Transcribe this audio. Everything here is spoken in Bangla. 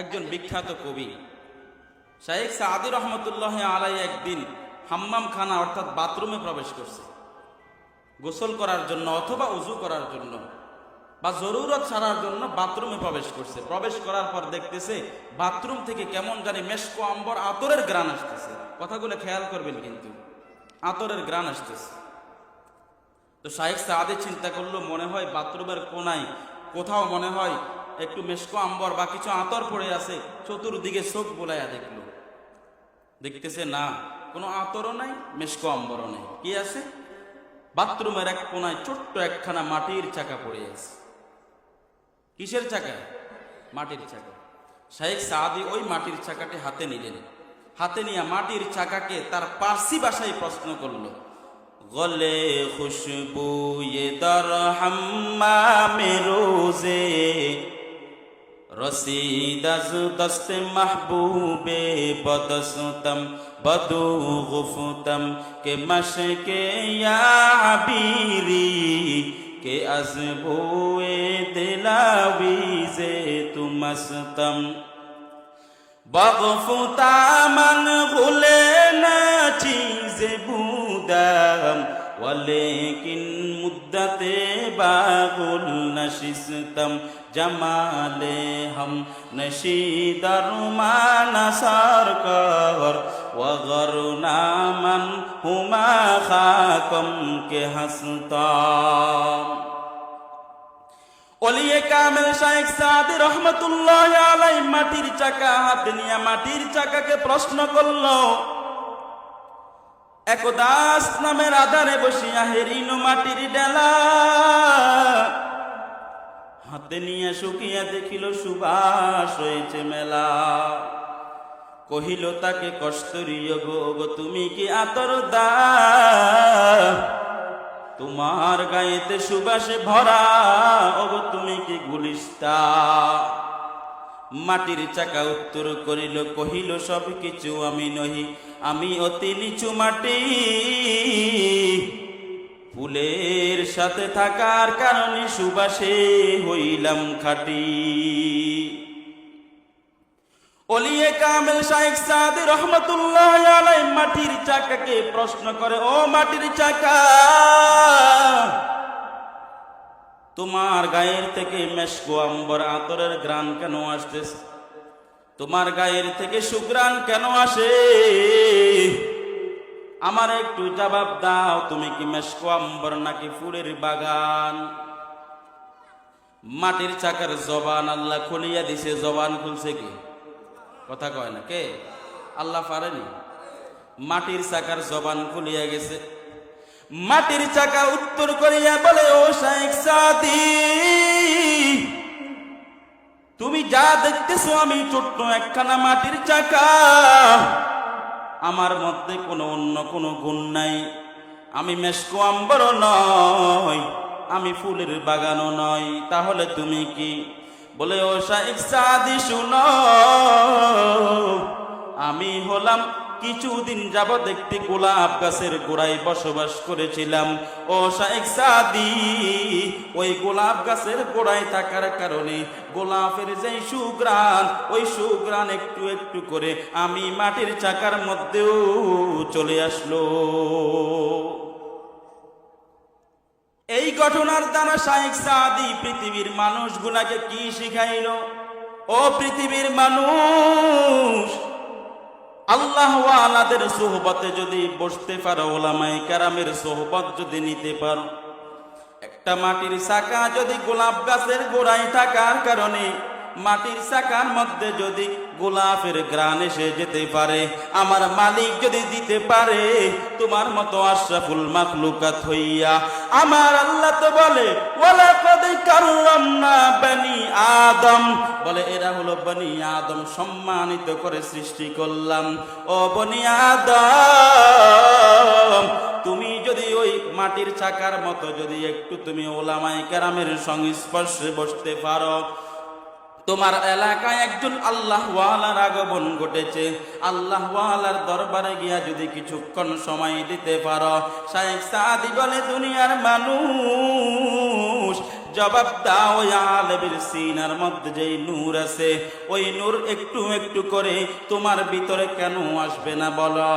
একজন বিখ্যাত কবি। শাহেখ সাদি রহমতুল্লাহ আলাই একদিন হাম্মাম খানা অর্থাৎ বাথরুমে প্রবেশ করছে। গোসল করার জন্য অথবা উজু করার জন্য বা জরুরত ছাড়ার জন্য বাথরুমে প্রবেশ করছে। প্রবেশ করার পর দেখতেছে বাথরুম থেকে কেমন জানি মেশকো আম্বর আতরের গ্রান আসতেছে। কথাগুলো খেয়াল করবেন কিন্তু, আতরের গ্রান আসতেছে। তো শাহেখ সাদে চিন্তা করল, মনে হয় বাথরুমের কোনায়, কোথাও মনে হয় একটু মেশকো আম্বর, বা কিছু আতর পড়ে আছে, চতুর্দিকে চোখ বোলাইয়া দেখল। দেখতেছে, না, কোনো আতরও নাই, মেশকো আম্বরও নেই। কি আছে? বাথরুমের এক কোনায় ছোট্ট একখানা মাটির চাকা পড়ে আছে। কিসের চাকা? মাটির চাকা। শাহেক সাদি ওই মাটির চাকাটি হাতে নিলেন। হাতে নিয়ে মাটির চাকাকে তার পার্সি বাসায় প্রশ্ন করল, গলে খুশবু দর হাম্মামে রোজে رسید از دست محبوب بدستم بدو غفتم که مشک یا عبیری که از بوی دلاویز تو مستم بغفتا من غلنا چیز بودم ولیکن মুদ্দাতে বাগুল নশিস্তম জমালে হম নশিদারুমা নসার কর وغرنا من هما خاكم كهستا অলিয়ে কামেল শাহেক সাদি রহমতুল্লাহ আলাই মাটির চাকা, হাতে নিয়ে মাটির চাকাকে প্রশ্ন করল একদাস নামের আধারে বসিয়া হেরিন মাটির ডেলা। হাতে নিয়ে শুকিয়া দেখিল, সুবাস হয়েছে মেলা। কহিল, তাকে কষ্টরীয় গো গো তুমি কি আতর দা? তোমার গায়েতে সুবাসে ভরা, ওগো তুমি কি গুলিস্তা? মাটির চাকা উত্তর করিল, কহিল সব কিছু আমি নহি, আমি অতি নিচু মাটি। ফুলের সাথে থাকার কারণে সুবাসে হইলাম খাটি। অলিয়ে কামেল শাহেখ সাদি রহমতুল্লাহ আলাই মাটির চাকাকে প্রশ্ন করে, ও মাটির চাকা তোমার গায়ের থেকে মেশকো আম্বর আতরের গ্রান কেন আসতেছে? তোমার গায়ের থেকে সুগ্রান কেন আসে? আমার একটু জবাব দাও, তুমি কি মেশকো আম্বর নাকি ফুলের বাগান? মাটির চাকার জবান আল্লাহ খুলিয়া দিছে, জবান খুলছে কি? কথা কয় না, কে? আল্লাহ পারেনি। মাটির চাকার জবান খুলিয়া গেছে। মাটির চাকা উত্তর করিয়া বলে, ও শাইখ সাদি, তুমি যা দেখতেছো আমি ছোট্ট একখানা মাটির চাকা। আমার মধ্যে কোনো অন্য কোনো গুণ নাই। আমি মেশকো আম্বর নয় আমি ফুলের বাগানও নয় তাহলে তুমি কি? বলে, ও শাইখ সাদি, শুনো কিছুদিন যাবৎ একটি গোলাপ গাছের গোড়ায় বসবাস করেছিলাম। ও শাইখ সাদি, ওই গোলাপ গাছের গোড়ায় থাকার কারণে গোলাপের যে সুগ্রাণ ওই সুগ্রাণ একটু একটু করে আমি মাটির চাকার মধ্যেও চলে আসলো। এই ঘটনার দ্বারা শাইখ সাদি পৃথিবীর মানুষগুলাকে কি শিখাইল? ও পৃথিবীর মানুষ আল্লাহ আলাদের সোহবতে যদি বসতে পারো ওলামাই কারামের সোহবত যদি নিতে পারো। একটা মাটির শাখা যদি গোলাপ গাছের গোড়ায় থাকার কারণে মাটির চাকার মধ্যে যদি গোলাপের গ্রান এসে যেতে পারে, আমার মালিক যদি দিতে পারে, তোমার মতো আশরাফুল মাখলুকাত হইয়া, আমার আল্লাহ তো বলে বনি আদম। বলে, এরা হলো বনি আদম সম্মানিত করে সৃষ্টি করলাম। ও বনি আদম, তুমি যদি ওই মাটির চাকার মতো যদি একটু তুমি ওলামাই কেরামের সংস্পর্শে বসতে পারো তোমার এলাকায় একজন আল্লাহওয়ালার আগমন ঘটেছে। আল্লাহওয়ালার দরবারে গিয়া যদি কিছুক্ষণ সময় দিতে পারো শাহেখ সাদি বলে, দুনিয়ার মানুষ, জবাব দাও আলবির সিনার মধ্যে যেই নূর আছে। ওই নূর একটু একটু করে তোমার ভিতরে কেন আসবে না বলো?